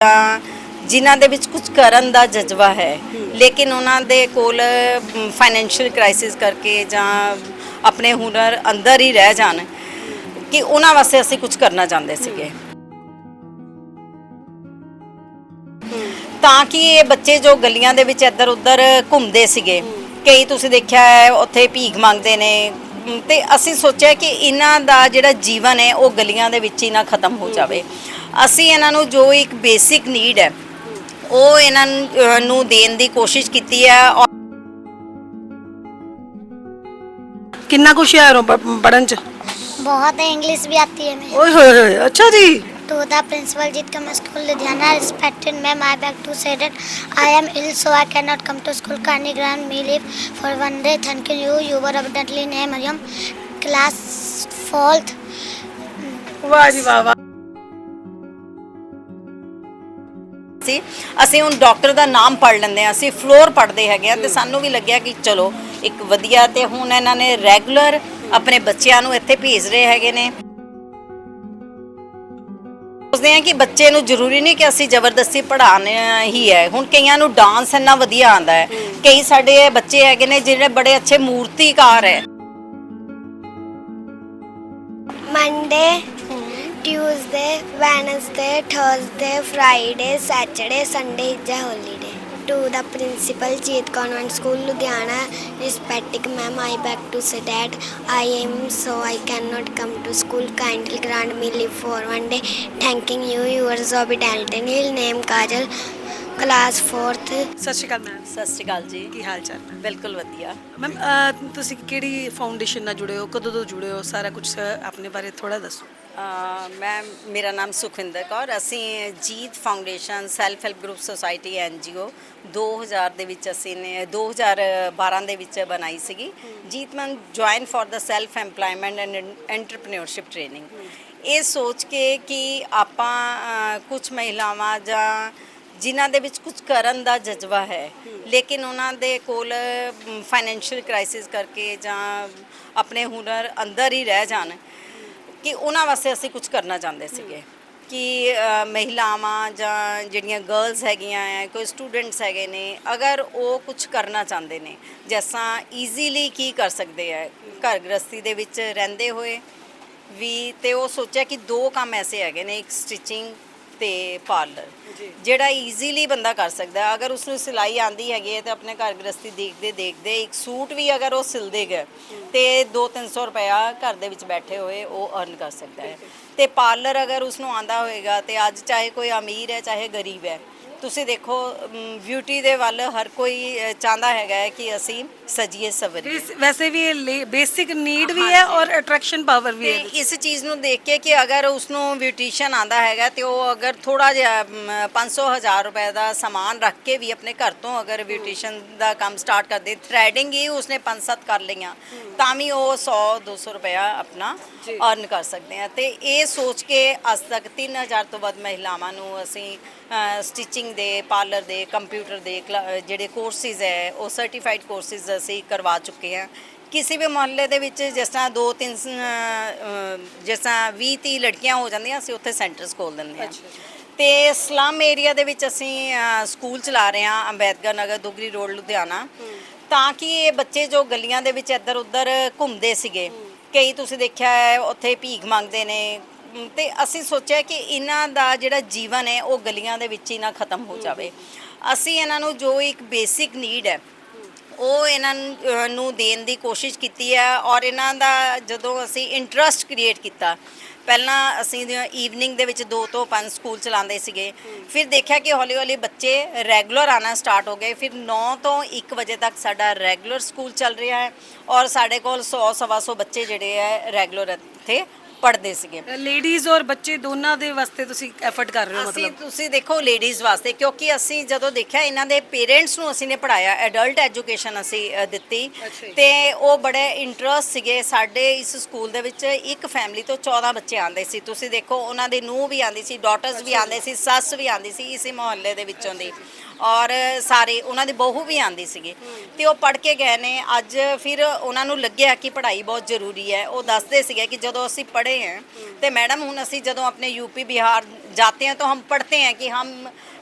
ਤਾਂ ਜਿਨ੍ਹਾਂ ਦੇ ਵਿੱਚ ਕੁਝ ਕਰਨ ਦਾ ਜਜ਼ਬਾ ਹੈ। ਲੇਕਿਨ ਉਹਨਾਂ ਦੇ ਕੋਲ ਫਾਈਨੈਂਸ਼ੀਅਲ ਕ੍ਰਾਈਸਿਸ ਕਰਕੇ ਜਾਂ ਆਪਣੇ ਹੁਨਰ ਅੰਦਰ ਹੀ ਰਹਿ ਜਾਣ ਕਿ ਉਹਨਾਂ ਵਾਸਤੇ ਅਸੀਂ ਕੁਝ ਕਰਨਾ ਚਾਹੁੰਦੇ ਸੀਗੇ। ਤਾਂ ਕਿ ਇਹ ਬੱਚੇ ਜੋ ਗਲੀਆਂ ਦੇ ਵਿੱਚ ਇੱਧਰ ਉੱਧਰ ਘੁੰਮਦੇ ਸੀਗੇ, ਕਈ ਤੁਸੀਂ ਦੇਖਿਆ ਹੈ, ਉੱਥੇ ਭੀਖ ਮੰਗਦੇ ਨੇ। ਤੇ ਅਸੀਂ ਸੋਚਿਆ ਕਿ ਇਹਨਾਂ ਦਾ ਜਿਹੜਾ ਜੀਵਨ ਹੈ, ਉਹ ਗਲੀਆਂ ਦੇ ਵਿੱਚ ਹੀ ਨਾ ਖਤਮ ਹੋ ਜਾਵੇ। ਅਸੀਂ ਇਹਨਾਂ ਨੂੰ ਜੋ ਇੱਕ ਬੇਸਿਕ ਨੀਡ ਹੈ ਉਹ ਇਹਨਾਂ ਨੂੰ, ਅਹ, ਨੂੰ ਦੇਣ ਦੀ ਕੋਸ਼ਿਸ਼ ਕੀਤੀ ਹੈ ਔਰ ਕਿੰਨਾ ਕੁ ਹੁਸ਼ਿਆਰ ਹੋ ਪ- ਪੜ੍ਹਨ ਚ बहुत है इंग्लिश भी आती है मैं ਓਏ ਹੋਏ ਹੋਏ ਅੱਛਾ ਜੀ तो the principal Jeet come school Ludhiana respected ma'am I beg to say that I am ill so I cannot come to school kindly grant me leave for one day thank you you were evidently name Mariam class fourth ਵਾਹ ਜੀ ਵਾਹ ਵਾਹ ਸੀ। ਅਸੀਂ ਹੁਣ doctor ਦਾ ਨਾਮ ਪੜ ਲੈਂਦੇ ਆ ਅਸੀਂ ਫਲੋਰ ਪੜਦੇ ਹੈਗੇ ਆ ਤੇ ਸਾਨੂੰ ਵੀ ਲੱਗਿਆ ਕਿ ਚਲੋ, ਇੱਕ ਵਧੀਆ ਤੇ ਹੁਣ ਇਹਨਾਂ ਨੇ ਰੈਗੂਲਰ ਆਪਣੇ ਬੱਚਿਆਂ ਨੂੰ ਇੱਥੇ ਭੇਜ ਰਹੇ ਹੈਗੇ ਨੇ। ਸੋਚਦੇ ਆ ਕਿ ਬੱਚੇ ਨੂੰ ਜ਼ਰੂਰੀ ਨਹੀਂ ਕਿ ਅਸੀਂ ਜ਼ਬਰਦਸਤੀ ਪੜ੍ਹਾਉਣਾ ਹੀ ਹੈ। ਹੁਣ ਕਈਆਂ ਨੂੰ ਡਾਂਸ ਇੰਨਾ ਵਧੀਆ ਆਂਦਾ ਹੈ। ਕਈ ਸਾਡੇ ਬੱਚੇ ਹੈਗੇ ਨੇ ਜਿਹੜੇ ਬੜੇ ਅੱਛੇ ਮੂਰਤੀਕਾਰ ਹੈ। Monday Tuesday Wednesday Thursday Friday Saturday Sunday is a holiday to the principal Jeet Convent School Ludhiana respecting ma'am I beg to say that I am so I cannot come to school kindly grant me leave for one day thanking you yours obediently Nil name Kajal class 4th ਸਤਿ ਸ਼੍ਰੀ ਅਕਾਲ ma'am ਸਤਿ ਸ਼੍ਰੀ ਅਕਾਲ ਜੀ ਕੀ ਹਾਲ ਚਾਲ ਬਿਲਕੁਲ ਵਧੀਆ ma'am ਤੁਸੀਂ ਕਿਹੜੀ foundation ਨਾਲ ਜੁੜੇ ਹੋ ਕਦੋਂ ਤੋਂ ਜੁੜੇ ਹੋ ਸਾਰਾ ਕੁਝ ਆਪਣੇ ਬਾਰੇ ਥੋੜਾ ਦੱਸੋ ਮੈਂ ਮੇਰਾ ਨਾਮ ਸੁਖਵਿੰਦਰ ਕੌਰ। ਅਸੀਂ Jeet foundation self help group society NGO 2000 ਦੇ ਵਿੱਚ ਅਸੀਂ ਨੇ 2012 ਦੇ ਵਿੱਚ ਬਣਾਈ ਸੀਗੀ। ਜੀਤ ਮਨ join for the self employment and entrepreneurship training. ਇਹ ਸੋਚ ਕੇ ਕਿ ਆਪਾਂ ਕੁਝ ਮਹਿਲਾਵਾਂ ਜਾਂ ਜਿਨ੍ਹਾਂ ਦੇ ਵਿੱਚ ਕੁਝ ਕਰਨ ਦਾ ਜਜ਼ਬਾ ਹੈ, ਲੇਕਿਨ ਉਹਨਾਂ ਦੇ ਕੋਲ ਫਾਈਨੈਂਸ਼ੀਅਲ ਕ੍ਰਾਈਸਿਸ ਕਰਕੇ ਜਾਂ ਆਪਣੇ ਹੁਨਰ ਅੰਦਰ ਹੀ ਰਹਿ ਜਾਣ ਕਿ ਉਹਨਾਂ ਵਾਸਤੇ ਅਸੀਂ ਕੁਝ ਕਰਨਾ ਚਾਹੁੰਦੇ ਸੀਗੇ। ਕਿ ਮਹਿਲਾਵਾਂ ਜਾਂ ਜਿਹੜੀਆਂ ਗਰਲਸ ਹੈਗੀਆਂ ਆ ਕੋਈ ਸਟੂਡੈਂਟਸ ਹੈਗੇ ਨੇ, ਅਗਰ ਉਹ ਕੁਝ ਕਰਨਾ ਚਾਹੁੰਦੇ ਨੇ, ਜੈਸਾ ਈਜ਼ੀਲੀ ਕੀ ਕਰ ਸਕਦੇ ਆ ਘਰ ਗ੍ਰਸਤੀ ਦੇ ਵਿੱਚ ਰਹਿੰਦੇ ਹੋਏ ਵੀ ਤੇ ਉਹ ਸੋਚਿਆ ਕਿ ਦੋ ਕੰਮ ਐਸੇ ਹੈਗੇ ਨੇ, ਇੱਕ ਸਟਿਚਿੰਗ ਤੇ ਪਾਰਲਰ ਜਿਹੜਾ ਈਜ਼ੀਲੀ ਬੰਦਾ ਕਰ ਸਕਦਾ ਹੈ। ਅਗਰ ਉਸ ਨੂੰ ਸਿਲਾਈ ਆਂਦੀ ਹੈਗੀ ਹੈ ਤੇ ਆਪਣੇ ਘਰ ਗ੍ਰਸਤੀ ਦੇਖਦੇ ਦੇਖਦੇ ਇੱਕ ਸੂਟ ਵੀ ਅਗਰ ਉਹ ਸਿਲ ਦੇਗਾ ਤੇ 2-300 ਰੁਪਇਆ ਘਰ ਦੇ ਵਿੱਚ ਬੈਠੇ ਹੋਏ ਉਹ ਅਰਨ ਕਰ ਸਕਦਾ ਹੈ। ਤੇ ਪਾਰਲਰ ਅਗਰ ਉਸ ਨੂੰ ਆਂਦਾ ਹੋਏਗਾ ਤੇ ਅੱਜ ਚਾਹੇ ਕੋਈ ਅਮੀਰ ਹੈ ਚਾਹੇ ਗਰੀਬ ਹੈ ਤੁਸੀਂ ਦੇਖੋ ਬਿਊਟੀ ਦੇ ਵੱਲ ਹਰ ਕੋਈ ਚਾਹੁੰਦਾ ਹੈਗਾ ਹੈ ਕਿ ਅਸੀਂ ਸਜੀਏ ਸਵਰੀਏ ਵੈਸੇ ਵੀ ਇਹ ਬੇਸਿਕ ਨੀਡ ਵੀ ਹੈ ਔਰ ਅਟਰੈਕਸ਼ਨ ਪਾਵਰ ਵੀ ਹੈ ਇਸ ਚੀਜ਼ ਨੂੰ ਦੇਖ ਕੇ ਕਿ ਅਗਰ ਉਸ ਨੂੰ ਬਿਊਟੀਸ਼ੀਅਨ ਆਂਦਾ ਹੈਗਾ ਤੇ ਉਹ ਅਗਰ ਥੋੜਾ ਜਿਹਾ 500 ਹਜ਼ਾਰ ਰੁਪਏ ਦਾ ਸਮਾਨ ਰੱਖ ਕੇ ਵੀ ਆਪਣੇ ਘਰ ਤੋਂ ਅਗਰ ਬਿਊਟੀਸ਼ੀਅਨ ਦਾ ਕੰਮ ਸਟਾਰਟ ਕਰਦੇ ਥ੍ਰੈਡਿੰਗ ਹੀ ਉਸਨੇ 5-7 ਕਰ ਲਈਆਂ ਤਾਂ ਵੀ ਉਹ 100 200 ਰੁਪਇਆ ਆਪਣਾ ਅਰਨ ਕਰ ਸਕਦੇ ਆ। ਤੇ ਇਹ ਸੋਚ ਕੇ ਅੱਜ ਤੱਕ 3000 ਤੋਂ ਵੱਧ ਮਹਿਲਾਵਾਂ ਨੂੰ ਅਸੀਂ ਸਟਿਚਿੰਗ ਦੇ ਪਾਰਲਰ ਦੇ ਕੰਪਿਊਟਰ ਦੇ ਜਿਹੜੇ ਕੋਰਸਿਸ ਹੈ ਉਹ ਸਰਟੀਫਾਈਡ ਕੋਰਸਿਸ ਅਸੀਂ ਕਰਵਾ ਚੁੱਕੇ ਹਾਂ। ਕਿਸੇ ਵੀ ਮੁਹੱਲੇ ਦੇ ਵਿੱਚ ਜਿਸ ਤਰ੍ਹਾਂ ਦੋ ਤਿੰਨ ਸ- ਅਹ, ਜਿਸ ਤਰ੍ਹਾਂ 20 30 ਲੜਕੀਆਂ ਹੋ ਜਾਂਦੀਆਂ ਅਸੀਂ ਉੱਥੇ ਸੈਂਟਰਸ ਖੋਲ ਦਿੰਦੇ ਹਾਂ। ਤੇ ਸਲਮ ਏਰੀਆ ਦੇ ਵਿੱਚ ਅਸੀਂ ਸਕੂਲ ਚਲਾ ਰਹੇ ਹਾਂ ਅੰਬੇਦਕਰ ਨਗਰ ਦੁਗਰੀ ਰੋਡ ਲੁਧਿਆਣਾ। ਤਾਂ ਕਿ ਇਹ ਬੱਚੇ ਜੋ ਗਲੀਆਂ ਦੇ ਵਿੱਚ ਇੱਧਰ ਉੱਧਰ ਘੁੰਮਦੇ ਸੀਗੇ ਕਈ ਤੁਸੀਂ ਦੇਖਿਆ ਹੈ ਉੱਥੇ ਭੀਖ ਮੰਗਦੇ ਨੇ ਤੇ ਅਸੀਂ ਸੋਚਿਆ ਕਿ ਇਹਨਾਂ ਦਾ ਜਿਹੜਾ ਜੀਵਨ ਹੈ ਉਹ ਗਲੀਆਂ ਦੇ ਵਿੱਚ ਹੀ ਨਾ ਖਤਮ ਹੋ ਜਾਵੇ। ਅਸੀਂ ਇਹਨਾਂ ਨੂੰ ਜੋ ਇੱਕ ਬੇਸਿਕ ਨੀਡ ਹੈ ਉਹ ਇਹਨਾਂ ਨੂੰ, ਦੇਣ ਦੀ ਕੋਸ਼ਿਸ਼ ਕੀਤੀ ਹੈ ਔਰ ਇਹਨਾਂ ਦਾ ਜਦੋਂ ਅਸੀਂ ਇੰਟਰਸਟ ਕ੍ਰੀਏਟ ਕੀਤਾ ਪਹਿਲਾਂ ਅਸੀਂ ਈਵਨਿੰਗ ਦੇ ਵਿੱਚ 2 ਤੋਂ 5 ਸਕੂਲ ਚਲਾਉਂਦੇ ਸੀਗੇ। ਫਿਰ ਦੇਖਿਆ ਕਿ ਹੌਲੀ ਹੌਲੀ ਬੱਚੇ ਰੈਗੂਲਰ ਆਣਾ ਸਟਾਰਟ ਹੋ ਗਏ। ਫਿਰ 9 ਤੋਂ 1 ਵਜੇ ਤੱਕ ਸਾਡਾ ਰੈਗੂਲਰ ਸਕੂਲ ਚੱਲ ਰਿਹਾ ਹੈ ਔਰ ਸਾਡੇ ਕੋਲ 100 ਸਵਾ ਸੌ ਬੱਚੇ ਜਿਹੜੇ ਹੈ ਰੈਗੂਲਰ ਇੱਥੇ ਪੜ੍ਹਦੇ ਸੀਗੇ। ਲੇਡੀਜ਼ ਔਰ ਬੱਚੇ ਦੋਨਾਂ ਦੇ ਵਾਸਤੇ ਤੁਸੀਂ ਐਫਰਟ ਕਰ ਰਹੇ ਹੋ ਅਸੀਂ ਮਤਲਬ? ਤੁਸੀਂ ਦੇਖੋ ਲੇਡੀਜ਼ ਵਾਸਤੇ ਕਿਉਂਕਿ ਅਸੀਂ ਜਦੋਂ ਦੇਖਿਆ ਇਹਨਾਂ ਦੇ ਪੇਰੈਂਟਸ ਨੂੰ ਅਸੀਂ ਨੇ ਪੜਾਇਆ ਐਡਲਟ ਐਜੂਕੇਸ਼ਨ ਅਸੀਂ ਅ, ਦਿੱਤੀ। ਅੱਛਾ ਜੀ। ਤੇ ਉਹ ਬੜੇ ਇੰਟਰਸਟ ਸੀਗੇ। ਸਾਡੇ ਇਸ ਸਕੂਲ ਦੇ ਵਿੱਚ ਇੱਕ ਫੈਮਿਲੀ ਤੋਂ 14 ਬੱਚੇ ਆਉਂਦੇ ਸੀ। ਤੁਸੀਂ ਦੇਖੋ ਉਹਨਾਂ ਦੇ ਨੂੰਹ ਵੀ ਆਉਂਦੀ ਸੀ ਡਾਟਰਸ ਵੀ ਆਉਂਦੇ ਸੀ ਸੱਸ ਵੀ ਆਉਂਦੀ ਸੀ ਇਸੇ ਮੁਹੱਲੇ ਦੇ ਵਿੱਚੋਂ ਦੀ। ਔਰ ਸਾਰੇ ਉਹਨਾਂ ਦੀ ਬਹੂ ਵੀ ਆਂਦੀ ਸੀਗੀ ਤੇ ਉਹ ਪੜ੍ਹ ਕੇ ਗਏ ਨੇ ਅੱਜ ਫਿਰ ਉਹਨਾਂ ਨੂੰ ਲੱਗਿਆ ਕਿ ਪੜ੍ਹਾਈ ਬਹੁਤ ਜ਼ਰੂਰੀ ਹੈ ਉਹ ਦੱਸਦੇ ਸੀਗੇ ਕਿ ਜਦੋਂ ਅਸੀਂ ਪੜ੍ਹੇ ਹਾਂ ਤੇ ਮੈਡਮ ਹੁਣ ਅਸੀਂ ਜਦੋਂ ਆਪਣੇ ਯੂਪੀ ਬਿਹਾਰ जाते हैं तो हम पढ़ते हैं कि हम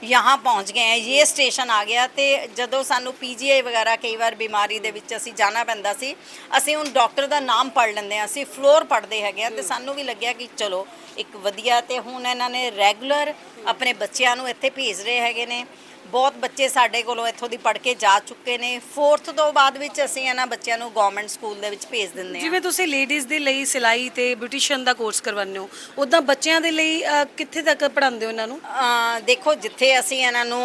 यहाँ ਪਹੁੰਚ ਗਏ हैं ये ਸਟੇਸ਼ਨ ਆ ਗਿਆ ਤੇ ਜਦੋਂ ਸਾਨੂੰ ਪੀਜੀਆਈ ਵਗੈਰਾ ਕਈ ਵਾਰ ਬਿਮਾਰੀ ਦੇ ਵਿੱਚ ਅਸੀਂ ਜਾਣਾ ਪੈਂਦਾ ਸੀ ਅਸੀਂ ਹੁਣ ਡਾਕਟਰ ਦਾ ਨਾਮ ਪੜ ਲੈਂਦੇ ਹਾਂ ਅਸੀਂ ਫਲੋਰ ਪੜਦੇ ਹੈਗੇ ਆ ਤੇ ਸਾਨੂੰ ਵੀ ਲੱਗਿਆ ਕਿ ਚਲੋ ਇੱਕ ਵਧੀਆ ਤੇ ਹੁਣ ਇਹਨਾਂ ਨੇ ਰੈਗੂਲਰ ਆਪਣੇ ਬੱਚਿਆਂ ਨੂੰ ਇੱਥੇ ਭੇਜ ਰਹੇ ਹੈਗੇ ਨੇ ਬਹੁਤ ਬੱਚੇ ਸਾਡੇ ਕੋਲੋਂ ਇੱਥੋਂ ਦੀ ਪੜ੍ਹ ਕੇ ਜਾ ਚੁੱਕੇ ਨੇ। 4th ਤੋਂ ਬਾਅਦ ਵਿੱਚ ਅਸੀਂ ਇਹਨਾਂ ਬੱਚਿਆਂ ਨੂੰ ਗਵਰਨਮੈਂਟ ਸਕੂਲ ਦੇ ਵਿੱਚ ਭੇਜ ਦਿੰਦੇ ਹਾਂ। ਜਿਵੇਂ ਤੁਸੀਂ ਲੇਡੀਜ਼ ਦੇ ਲਈ ਸਿਲਾਈ ਤੇ ਬਿਊਟੀਸ਼ੀਅਨ ਦਾ ਕੋਰਸ ਕਰਵਾਉਂਦੇ ਹੋ ਉਦਾਂ ਬੱਚਿਆਂ ਦੇ ਲਈ ਕਿੱਥੇ ਤੱਕ ਪੜ੍ਹਾਉਂਦੇ ਹੋ ਇਹਨਾਂ ਨੂੰ? ਦੇਖੋ ਜਿੱਥੇ ਅਸੀਂ ਇਹਨਾਂ ਨੂੰ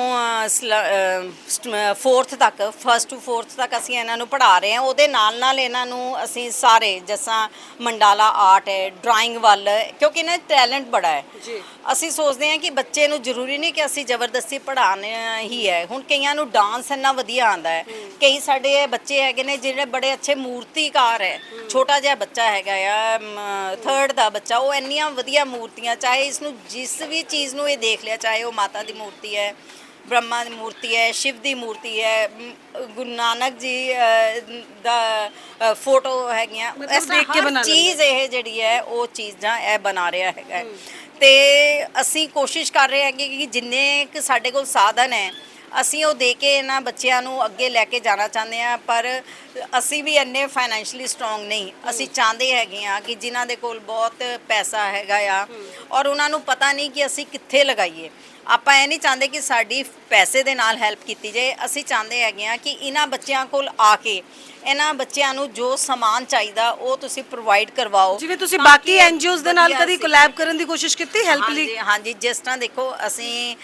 4th ਤੱਕ ਫਸਟ ਟੂ 4th ਤੱਕ ਅਸੀਂ ਇਹਨਾਂ ਨੂੰ ਪੜ੍ਹਾ ਰਹੇ ਹਾਂ। ਉਹਦੇ ਨਾਲ ਨਾਲ ਇਹਨਾਂ ਨੂੰ ਅਸੀਂ ਸਾਰੇ ਜਿਸਾਂ ਮੰਡਾਲਾ ਆਰਟ ਹੈ ਡਰਾਇੰਗ ਵੱਲ ਕਿਉਂਕਿ ਇਹਨਾਂ ਟੈਲੈਂਟ ਬੜਾ ਹੈ। ਜੀ। ਅਸੀਂ ਸੋਚਦੇ ਹਾਂ ਕਿ ਬੱਚੇ ਨੂੰ ਜ਼ਰੂਰੀ ਨਹੀਂ ਕਿ ਅਸੀਂ ਜ਼ਬਰਦਸਤੀ ਪੜ੍ਹਾਉਣਾ ਹੀ ਹੈ। ਹੁਣ ਕਈਆਂ ਨੂੰ ਡਾਂਸ ਇੰਨਾ ਵਧੀਆ ਆਉਂਦਾ ਹੈ। ਕਈ ਸਾਡੇ ਬੱਚੇ ਹੈਗੇ ਨੇ ਜਿਹੜੇ ਬੜੇ ਅੱਛੇ ਮੂਰਤੀਕਾਰ ਹੈ। ਛੋਟਾ ਜਿਹਾ ਬੱਚਾ ਹੈਗਾ ਆ 3rd ਦਾ ਬੱਚਾ ਉਹ ਇੰਨੀਆਂ ਵਧੀਆ ਮੂਰਤੀਆਂ ਚਾਹੇ ਇਸ ਨੂੰ ਜਿਸ ਵੀ ਚੀਜ਼ ਨੂੰ ਇਹ ਦੇਖ ਲਿਆ ਚਾਹੇ ਉਹ ਮਾਤਾ ਦੀ ਮੂਰਤੀ ਹੈ ਬ੍ਰਹਮਾ ਦੀ ਮੂਰਤੀ ਹੈ ਸ਼ਿਵ ਦੀ ਮੂਰਤੀ ਹੈ ਗੁਰੂ ਨਾਨਕ ਜੀ ਦਾ ਫੋਟੋ ਹੈਗੀਆਂ। ਇਸ ਦੇਖ ਕੇ। ਚੀਜ਼ ਇਹ ਜਿਹੜੀ ਹੈ ਉਹ ਚੀਜ਼ਾਂ ਇਹ ਬਣਾ ਰਿਹਾ ਹੈਗਾ। ਤੇ ਅਸੀਂ ਕੋਸ਼ਿਸ਼ ਕਰ ਰਹੇ ਹੈਗੇ ਕਿ ਜਿੰਨੇ ਕੁ ਸਾਡੇ ਕੋਲ ਸਾਧਨ ਹੈ, ਅਸੀਂ ਉਹ ਦੇ ਕੇ ਇਹਨਾਂ ਬੱਚਿਆਂ ਨੂੰ ਅੱਗੇ ਲੈ ਕੇ ਜਾਣਾ ਚਾਹੁੰਦੇ ਆ ਪਰ ਅਸੀਂ ਵੀ ਇੰਨੇ ਫਾਈਨੈਂਸ਼ਲੀ ਸਟਰੋਂਗ ਨਹੀਂ। ਅਸੀਂ ਚਾਹੁੰਦੇ ਹੈਗੇ ਆ ਕਿ ਜਿਨ੍ਹਾਂ ਦੇ ਕੋਲ ਬਹੁਤ ਪੈਸਾ ਹੈਗਾ ਆ, ਔਰ ਉਹਨਾਂ ਨੂੰ ਪਤਾ ਨਹੀਂ ਕਿ ਅਸੀਂ ਕਿੱਥੇ ਲਗਾਈਏ। ਆਪਾਂ ਇਹ ਨਹੀਂ ਚਾਹੁੰਦੇ ਕਿ ਸਾਡੀ ਪੈਸੇ ਦੇ ਨਾਲ ਹੈਲਪ ਕੀਤੀ ਜਾਏ। ਅਸੀਂ ਚਾਹੁੰਦੇ ਹੈਗੇ ਆ ਕਿ ਇਹਨਾਂ ਬੱਚਿਆਂ ਕੋਲ ਆ ਕੇ ਇਹਨਾਂ ਬੱਚਿਆਂ ਨੂੰ ਜੋ ਸਮਾਨ ਚਾਹੀਦਾ ਉਹ ਤੁਸੀਂ ਪ੍ਰੋਵਾਈਡ ਕਰਵਾਓ। ਜਿਵੇਂ ਤੁਸੀਂ ਬਾਕੀ ਐਨਜੀਓਜ਼ ਦੇ ਨਾਲ ਕਦੀ ਕੋਲੈਬ ਕਰਨ ਦੀ ਕੋਸ਼ਿਸ਼ ਕੀਤੀ ਹੈਲਪ ਲਈ? ਹਾਂਜੀ ਹਾਂਜੀ ਜਿਸ ਤਰ੍ਹਾਂ ਦੇਖੋ ਅਸੀਂ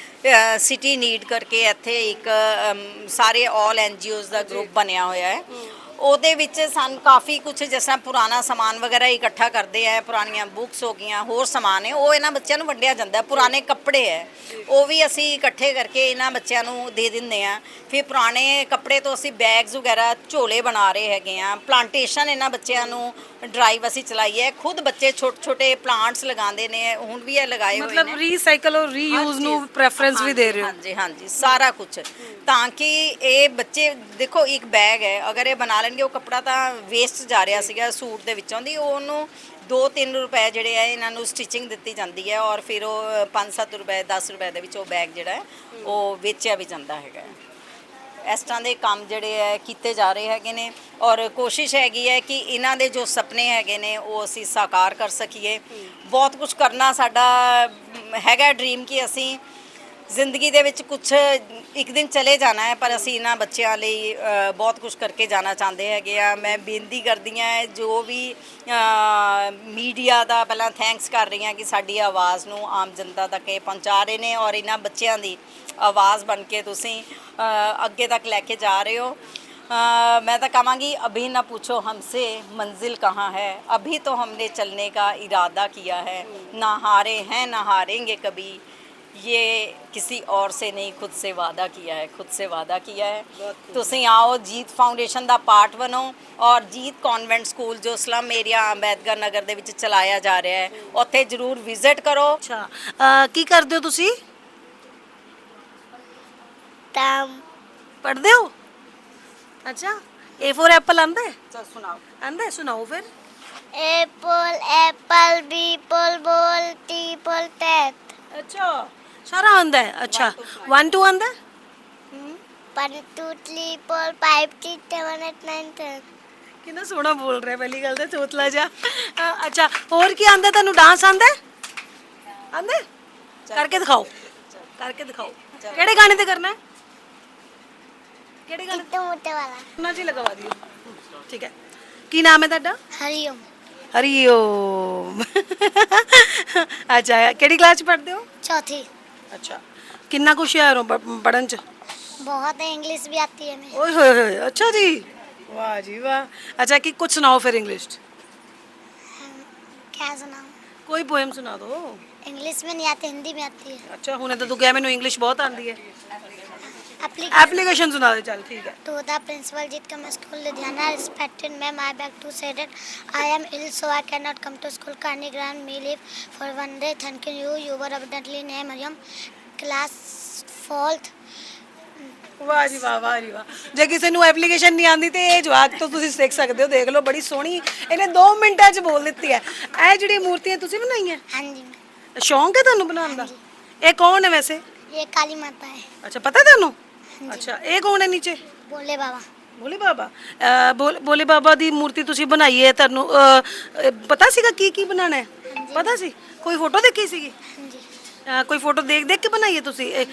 ਸਿਟੀ ਨੀਡ ਕਰਕੇ ਇੱਥੇ ਇੱਕ ਸਾਰੇ ਆਲ ਐਨਜੀਓਜ਼ ਦਾ ਗਰੁੱਪ ਬਣਿਆ ਹੋਇਆ ਹੈ। ਉਹਦੇ ਵਿੱਚ ਸਾਨੂੰ ਕਾਫੀ ਕੁਝ ਜਿਸ ਤਰ੍ਹਾਂ ਪੁਰਾਣਾ ਸਮਾਨ ਵਗੈਰਾ ਇਕੱਠਾ ਕਰਦੇ ਆ ਪੁਰਾਣੀਆਂ ਬੁੱਕਸ ਹੋ ਗਈਆਂ ਹੋਰ ਸਮਾਨ ਹੈ ਉਹ ਇਹਨਾਂ ਬੱਚਿਆਂ ਨੂੰ ਵੰਡਿਆ ਜਾਂਦਾ ਪੁਰਾਣੇ ਕੱਪੜੇ ਹੈ ਉਹ ਵੀ ਅਸੀਂ ਇਕੱਠੇ ਕਰਕੇ ਇਹਨਾਂ ਬੱਚਿਆਂ ਨੂੰ ਦੇ ਦਿੰਦੇ ਆ। ਫਿਰ ਪੁਰਾਣੇ ਕੱਪੜੇ ਤੋਂ ਅਸੀਂ ਬੈਗਸ ਵਗੈਰਾ ਝੋਲੇ ਬਣਾ ਰਹੇ ਹੈਗੇ ਆ। ਪਲਾਂਟੇਸ਼ਨ ਇਹਨਾਂ ਬੱਚਿਆਂ ਨੂੰ ਡਰਾਈਵ ਅਸੀਂ ਚਲਾਈ ਹੈ ਖੁਦ ਬੱਚੇ ਛੋਟੇ ਛੋਟੇ ਪਲਾਂਟਸ ਲਗਾਉਂਦੇ ਨੇ ਹੁਣ ਵੀ ਇਹ ਲਗਾਏ ਹੋਏ ਮਤਲਬ ਨੇ। ਰੀਸਾਈਕਲ ਔਰ ਰੀਯੂਜ਼ ਨੂੰ ਪ੍ਰੈਫਰੈਂਸ ਵੀ ਦੇ ਰਹੇ ਹੋ? ਹਾਂਜੀ ਹਾਂਜੀ ਸਾਰਾ ਕੁਝ ਤਾਂ ਕਿ ਇਹ ਬੱਚੇ ਦੇਖੋ ਇੱਕ ਬੈਗ ਹੈ ਅਗਰ ਇਹ ਬਣਾ ਲੈਣਗੇ ਉਹ ਕੱਪੜਾ ਤਾਂ ਵੇਸਟ ਜਾ ਰਿਹਾ ਸੀਗਾ ਸੂਟ ਦੇ ਵਿੱਚੋਂ ਦੀ। ਉਹਨੂੰ 2-3 ਰੁਪਏ ਜਿਹੜੇ ਆ, ਇਹਨਾਂ ਨੂੰ ਸਟਿਚਿੰਗ ਦਿੱਤੀ ਜਾਂਦੀ ਹੈ ਔਰ ਫਿਰ ਉਹ 5-7 ਰੁਪਏ 10 ਰੁਪਏ ਦੇ ਵਿੱਚ ਉਹ ਬੈਗ ਜਿਹੜਾ ਹੈ, ਉਹ ਵੇਚਿਆ ਵੀ ਜਾਂਦਾ ਹੈਗਾ। ਇਸ ਤਰ੍ਹਾਂ ਦੇ ਕੰਮ ਜਿਹੜੇ ਹੈ ਕੀਤੇ ਜਾ ਰਹੇ ਹੈਗੇ ਨੇ ਔਰ ਕੋਸ਼ਿਸ਼ ਹੈਗੀ ਹੈ ਕਿ ਇਹਨਾਂ ਦੇ ਜੋ ਸੁਪਨੇ ਹੈਗੇ ਨੇ, ਉਹ ਅਸੀਂ ਸਾਕਾਰ ਕਰ ਸਕੀਏ। ਬਹੁਤ ਕੁਝ ਕਰਨਾ ਸਾਡਾ ਹੈਗਾ ਡ੍ਰੀਮ ਕਿ ਅਸੀਂ ਜ਼ਿੰਦਗੀ ਦੇ ਵਿੱਚ ਕੁਝ ਇੱਕ ਦਿਨ ਚਲੇ ਜਾਣਾ ਹੈ ਪਰ ਅਸੀਂ ਇਹਨਾਂ ਬੱਚਿਆਂ ਲਈ ਅ, ਬਹੁਤ ਕੁਝ ਕਰਕੇ ਜਾਣਾ ਚਾਹੁੰਦੇ ਹੈਗੇ ਆ ਮੈਂ ਬੇਨਤੀ ਕਰਦੀ ਹਾਂ ਜੋ ਵੀ ਮੀਡੀਆ ਦਾ ਪਹਿਲਾਂ ਥੈਂਕਸ ਕਰ ਰਹੀ ਹਾਂ ਕਿ ਸਾਡੀ ਆਵਾਜ਼ ਨੂੰ ਆਮ ਜਨਤਾ ਤੱਕ ਇਹ ਪਹੁੰਚਾ ਰਹੇ ਨੇ ਔਰ ਇਹਨਾਂ ਬੱਚਿਆਂ ਦੀ ਆਵਾਜ਼ ਬਣ ਕੇ ਤੁਸੀਂ ਅ, ਅੱਗੇ ਤੱਕ ਲੈ ਕੇ ਜਾ ਰਹੇ ਹੋ अ, मैं तो कहांगी अभी ना पूछो हमसे मंजिल कहाँ है अभी तो हमने चलने का इरादा किया है ना हारे हैं ना हारेंगे कभी ये किसी और से नहीं खुद से ਵਾਦਾ ਕੀਤਾ ਹੈ ਖੁਦ ਸੇ ਵਾਦਾ ਕੀਤਾ ਹੈ ਤੁਸੀਂ ਆਓ ਜੀਤ ਫਾਊਂਡੇਸ਼ਨ ਦਾ ਪਾਰਟ ਬਣੋ ਔਰ ਜੀਤ ਕਨਵੈਂਟ ਸਕੂਲ ਜੋ ਸਲਮ ਏਰੀਆ ਅੰਬੇਦਕਰ ਨਗਰ ਦੇ ਵਿੱਚ ਚਲਾਇਆ ਜਾ ਰਿਹਾ ਹੈ ਉੱਥੇ ਜਰੂਰ ਵਿਜ਼ਿਟ ਕਰੋ ਅੱਛਾ ਕੀ ਕਰਦੇ ਹੋ ਤੁਸੀਂ ਤਾਂ ਪੜ੍ਹਦੇ ਹੋ ਅੱਛਾ A4 ਐਪਲ ਆਂਦਾ ਹੈ ਚਲ ਸੁਣਾਓ ਆਂਦਾ ਸੁਣਾਓ ਫਿਰ ਐਪਲ ਐਪਲ ਬੀਪਲ ਬੋਲ ਟੀਪਲ ਟੈਟ ਅੱਛਾ ਸਾਰਾ ਆਂਦਾ ਹੈ? ਅੱਛਾ। 1 2 ਆਂਦਾ ਹੈ? One two three four five six seven eight nine ten ਕਿੰਨਾ ਸੋਹਣਾ ਬੋਲ ਰਿਹਾ ਪਹਿਲੀ ਗੱਲ ਤੇ ਚੋਤਲਾ ਜਾ ਅੱਛਾ ਹੋਰ ਕੀ ਆਂਦਾ ਤੁਹਾਨੂੰ ਡਾਂਸ ਆਂਦਾ? ਆਂਦਾ? ਕਰਕੇ ਦਿਖਾਓ। ਕਰਕੇ ਦਿਖਾਓ। ਕਿਹੜੇ ਗਾਣੇ ਤੇ ਕਰਨਾ ਹੈ? ਕਿਹੜੇ ਗਾਣੇ? ਕਿੱਟੂ ਮੁੱਟੇ ਵਾਲਾ। ਸੁਣਾ ਜੀ ਲਗਵਾ ਦਿਓ। ਠੀਕ ਹੈ। ਕੀ ਨਾਮ ਹੈ ਤੁਹਾਡਾ? ਹਰੀਓਮ ਹਰੀ ਓਮ। ਅੱਛਾ ਕਿਹੜੀ ਕਲਾਸ ਚ ਪੜ੍ਹਦੇ ਹੋ? ਚੌਥੀ। ਅੱਛਾ ਕਿੰਨਾ ਕੁ ਹੁਸ਼ਿਆਰ ਹੋ ਪੜਨ ਚ बहुत है इंग्लिश भी आती है हमें ਓਏ ਹੋਏ ਹੋਏ ਅੱਛਾ ਜੀ ਵਾਹ ਜੀ ਵਾਹ ਅੱਛਾ ਕੀ ਕੁਝ ਸੁਣਾਓ ਫਿਰ ਇੰਗਲਿਸ਼ ਚ क्या सुनाऊं ਕੋਈ ਪੋਇਮ ਸੁਣਾ ਦਿਓ इंग्लिश में नहीं आती हिंदी में आती है ਅੱਛਾ ਹੁਣੇ ਤਾਂ ਤੂੰ ਕਿਹਾ ਮੈਨੂੰ ਇੰਗਲਿਸ਼ ਬਹੁਤ ਆਉਂਦੀ ਹੈ एप्लीकेशन ਐਪਲੀਕੇਸ਼ਨ ਸੁਣਾ ਦੇ ਚੱਲ ਠੀਕ ਹੈ To the principal Jit Kamal School Ludhiana, respected ma'am, I beg to say that I am ill, so I cannot come to school. Kindly grant me leave for one day. Thank you. You were evidently named Mariam, class fourth. ਵਾਹ ਜੀ ਵਾਹ ਵਾਹ ਜੀ ਵਾਹ ਜੇ ਕਿਸੇ ਨੂੰ application ਨਹੀਂ ਆਉਂਦੀ ਤੇ ਇਹ ਜਵਾਬ ਤੋਂ ਤੁਸੀਂ ਸਿੱਖ ਸਕਦੇ ਹੋ ਦੇਖ ਲਓ ਬੜੀ ਸੋਹਣੀ ਇਹਨੇ 2 ਮਿੰਟਾਂ 'ਚ ਬੋਲ ਦਿੱਤੀ ਹੈ ਇਹ ਜਿਹੜੀ ਮੂਰਤੀਆਂ ਤੁਸੀਂ ਬਣਾਈਆਂ हाँ जी मैम ਸ਼ੌਂਕ ਹੈ ਤੁਹਾਨੂੰ ਬਣਾਉਣ ਦਾ ਇਹ ਕੌਣ ਹੈ ਵੈਸੇ ये काली माता है ਅੱਛਾ ਪਤਾ ਤੁਹਾਨੂੰ ਅੱਛਾ ਇਹ ਕੌਣ ਹੈ ਨੀਚੇ? ਬੋਲੇ ਬਾਬਾ। ਬੋਲੇ ਬਾਬਾ। ਅਹ ਬਾਬਾ ਦੀ ਮੂਰਤੀ ਤੁਸੀਂ ਬਣਾਈ ਹੈ ਤੁਹਾਨੂੰ ਪਤਾ ਸੀਗਾ ਕੀ ਕੀ ਬਣਾਣਾ ਹੈ? ਪਤਾ ਸੀ? ਕੋਈ ਫੋਟੋ ਦੇਖੀ ਸੀਗੀ? ਕੋਈ ਫੋਟੋ ਦੇਖ ਦੇਖ ਕੇ ਬਣਾਈ ਹੈ ਤੁਸੀਂ? ਇਹ,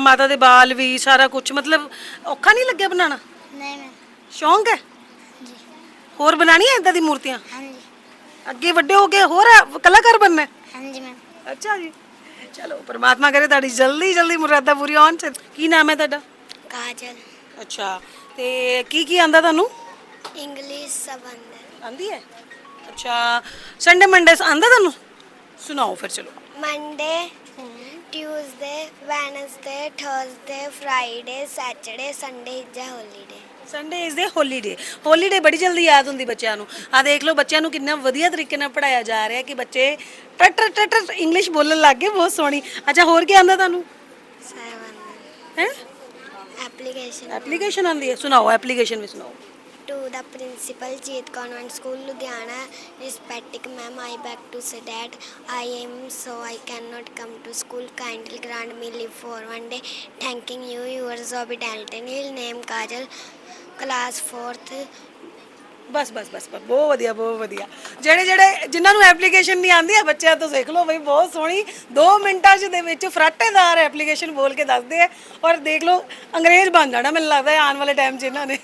ਮਾਤਾ ਦੇ ਬਾਲ ਵੀ ਸਾਰਾ ਕੁਝ ਮਤਲਬ ਔਖਾ ਨਹੀਂ ਲੱਗਿਆ ਬਣਾਉਣਾ? ਸ਼ੌਂਕ ਹੈ? ਹਾਂਜੀ। ਹੋਰ ਬਣਾਣੀ ਹੈ ਇਦਾਂ ਦੀ ਮੂਰਤੀਆਂ? ਅੱਗੇ ਵੱਡੇ ਹੋ ਕੇ ਹੋਰ ਕਲਾਕਾਰ ਬਣਨਾ ਹੈ? ਅੱਛਾ ਜੀ। ਚਲੋ ਪਰਮਾਤਮਾ ਕਰੇ ਤੁਹਾਡੀ ਜਲਦੀ ਜਲਦੀ ਮੁਰਾਦਾ ਪੂਰੀ ਹੋਣ। ਚ ਕੀ ਨਾਮ ਹੈ ਤੁਹਾਡਾ? ਕਾਜਲ। ਅੱਛਾ ਤੇ ਕੀ ਕੀ ਆਂਦਾ ਤੁਹਾਨੂੰ? ਇੰਗਲਿਸ਼ ਸਭ ਆਂਦਾ। ਆਂਦੀ ਹੈ? ਅੱਛਾ ਸੰਡੇ ਮੰਡੇ ਆਂਦਾ ਤੁਹਾਨੂੰ? ਸੁਣਾਓ ਫਿਰ ਚਲੋ। Monday Tuesday Wednesday Thursday Friday Saturday Sunday is a holiday Sunday is the holiday holiday ਬੜੀ ਜਲਦੀ ਯਾਦ ਹੁੰਦੀ ਬੱਚਿਆਂ ਨੂੰ। ਆ ਦੇਖ ਲਓ ਬੱਚਿਆਂ ਨੂੰ ਕਿੰਨਾ ਵਧੀਆ ਤਰੀਕੇ ਨਾਲ ਪੜਾਇਆ ਜਾ ਰਿਹਾ ਕਿ ਬੱਚੇ ਟਟਰ ਟਟਰ ਇੰਗਲਿਸ਼ ਬੋਲਣ ਲੱਗ ਗਏ ਬਹੁਤ ਸੋਹਣੀ। ਅੱਛਾ ਹੋਰ ਕੀ ਆਂਦਾ ਤੁਹਾਨੂੰ? ਸਭ ਹੈ? ਐਪਲੀਕੇਸ਼ਨ ਐਪਲੀਕੇਸ਼ਨ ਆਂਦੀ ਹੈ। ਸੁਣਾਓ ਐਪਲੀਕੇਸ਼ਨ ਵੀ ਸੁਣਾਓ। To the principal Jeet convent school Ludhiana respected ma'am I beg to say that I am so I can not come to school kindly grant me leave for one day thanking you your obediently hill name Kajal class 4th ਬਸ ਬਸ ਬਸ ਬਸ, ਬਹੁਤ ਵਧੀਆ ਬਹੁਤ ਵਧੀਆ। ਜਿਹੜੇ ਜਿਹੜੇ ਜਿਨ੍ਹਾਂ ਨੂੰ ਐਪਲੀਕੇਸ਼ਨ ਨਹੀਂ ਆਉਂਦੀ ਆ ਬੱਚਿਆਂ ਤੋਂ ਸਿੱਖ ਲਓ ਬਈ ਬਹੁਤ ਸੋਹਣੀ। 2 ਮਿੰਟਾਂ 'ਚ ਦੇ ਵਿੱਚ ਫਰਾਟੇਦਾਰ ਐਪਲੀਕੇਸ਼ਨ ਬੋਲ ਕੇ ਦੱਸਦੇ ਆ। ਔਰ ਦੇਖ ਲਓ ਅੰਗਰੇਜ਼ ਬਣ ਜਾਣਾ ਮੈਨੂੰ ਲੱਗਦਾ ਹੈ ਆਉਣ ਵਾਲੇ ਟਾਈਮ 'ਚ ਇਹਨਾਂ ਨੇ।